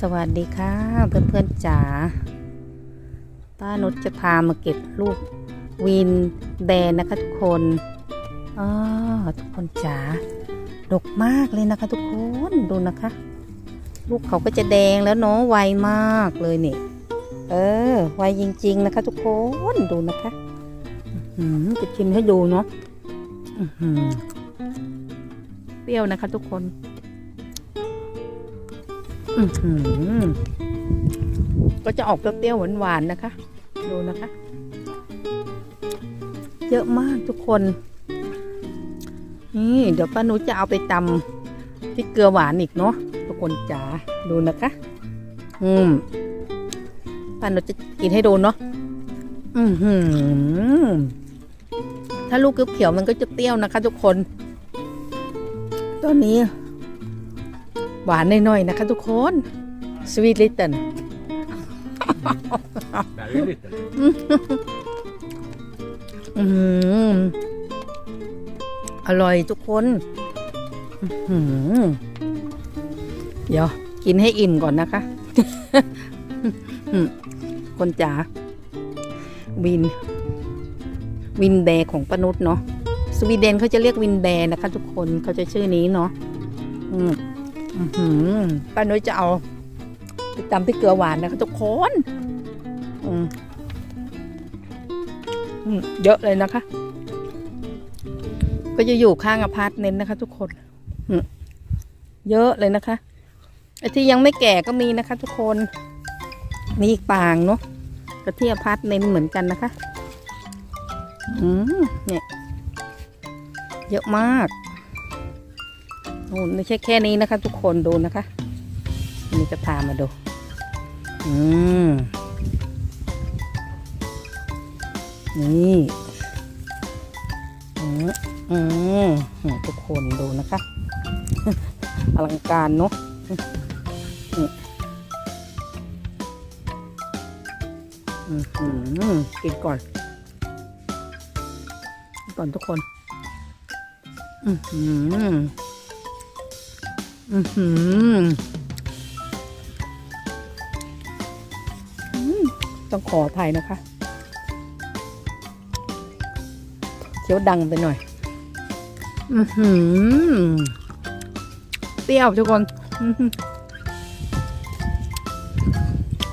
สวัสดีค่ะเพื่อนเพื่อนๆจ๋าป้านุชจะพามาเก็บรูปวินแดนนะคะทุกคนอ๋อทุกคนจ๋าดกมากเลยนะคะ ทุกคนดูนะคะ ลูกเขาก็จะแดงแล้วเนาะไวมากเลยนี่ เออไวจริง ๆ นะคะ ทุกคนดูนะคะอื้อหือจะชิมให้ดูเนาะเปรี้ยวนะคะ ทุกคน ก็จะออกเปรี้ยวๆหวานๆนะคะ ดูนะคะ เยอะมากทุกคน นี่เดี๋ยวป้านุจะเอาไปตำที่เกลือหวานอีกเนาะทุกคนจ๋าดูนะคะ อืมป้านุจะกินให้ดูเนาะอือหือถ้าลูกเขียวๆมันก็จะเปรี้ยวนะคะ ทุกคน ตอนนี้ หวานน่อยๆนะคะทุกคน sweet little Very little. อืมอร่อยทุกคนอื้อหือเดี๋ยว กินให้อิ่มก่อนนะคะ อืมคนจ๋าวิน วินแบร์ของปานุษย์เนาะสวีเดนเขาจะเรียกวินแบร์นะคะ ทุกคนเขาจะชื่อนี้เนาะอืม ป้าน้ยจะเอาตำพริกเกลือหวานนะคะทุกคนเยอะเลยนะคะ ก็จะอยู่ข้างอพาร์ตเมนต์นะคะ ทุกคนเยอะเลยนะคะไอ้ที่ยังไม่แก่ก็มีนะคะ ทุกคนมีอีกปางเนาะก็ที่อพาร์ตเนต์เหมือนกันนะคะ อืมเนี่ย เยอะมาก โอ้ไม่ใช่แค่นี้นะคะ ทุกคนดูนะคะนนี้จะพามาดู อืม นี่อืมอืมทุกคนดูนะคะ อลังการเนาะนี่อืมกินก่อน ก่อนทุกคน อืม อือหือต้องขออภัยนะคะ เคี้ยวดังไปหน่อย อือหือเปรี้ยวทุกคน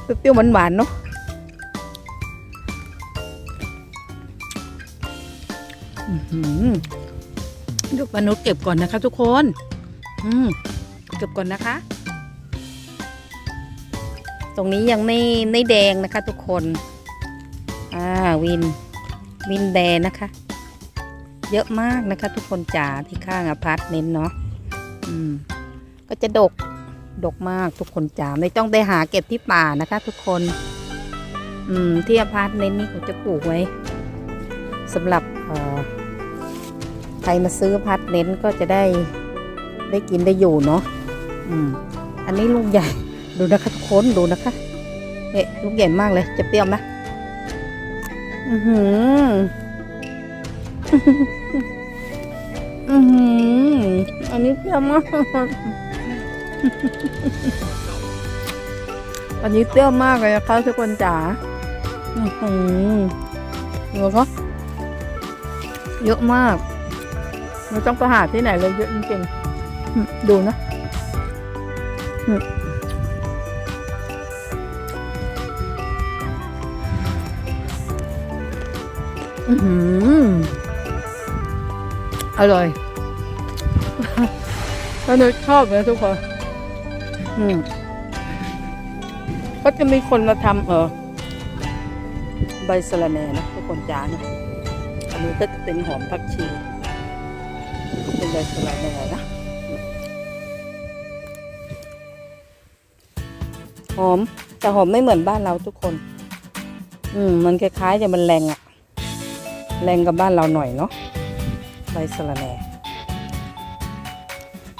เปรี้ยวหวานๆเนาะอือหือเดี๋ยวปานุเก็บก่อนนะคะทุกคน อืม เก็บก่อนนะคะ ตรงนี้ยังไม่ไม่แดงนะคะทุกคนอ่าวินวินแดงนะคะ เยอะมากนะคะ ทุกคนจ๋าที่ข้างอพาร์ตเมนต์เนาะอืมก็จะดกดกมากทุกคนจ๋าไม่ต้องไปหาเก็บที่ป่านะคะ ทุกคน อืมที่อพาร์ตเมนต์นี่เขาจะปลูกไว้สำหรับใครมาซื้ออพาร์ตเมนต์ก็จะได้ได้กินได้อยู่เนาะ อืมอันนี้ลูกใหญ่ ดูนะคะทุกคนดูนะคะเอ๊ะลูกใหญ่มากเลยจะเปรี้ยวไหมอือหืออือหืออันนี้เปรี้ยวมากอันนี้เปรี้ยวมากเลยนะคะทุกคนจ๋าอือหือดูก็เยอะมาก ไม่ต้องไปหาที่ไหนเลยเยอะจริงๆดูนะ อืมอื้อหืออร่อยก็นึกชอบนะทุกคนอืมก็จะมีคนมาทำเออใบสะระแหน่นะทุกคนจานยอันนี้ก็จะเป็นหอมผักชี เป็นใบสะระแหน่นะ หอมแต่หอมไม่เหมือนบ้านเราทุกคน อืมมันคล้ายๆจะมันแรงอะแรงกับบ้านเราหน่อยเนาะใบสะระแหน่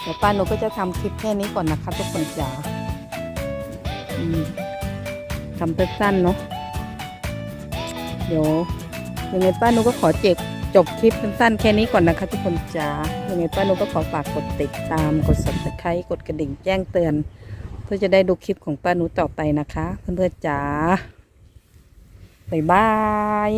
เดี๋ยวป้าหนูก็จะทำคลิปแค่นี้ก่อนนะคะทุกคนจ๋าอืมทำสั้นๆเนาะเดี๋ยวยังไงป้าหนูก็ขอเจ็บจบคลิปสั้นๆแค่นี้ก่อนนะคะทุกคนจ๋ายังไงป้าหนูก็ขอฝากกดติดตาม กด subscribe กดกระดิ่งแจ้งเตือน เพื่อจะได้ดูคลิปของป้านุต่อไปนะคะ เพื่อนๆจ๋าบ๊ายบาย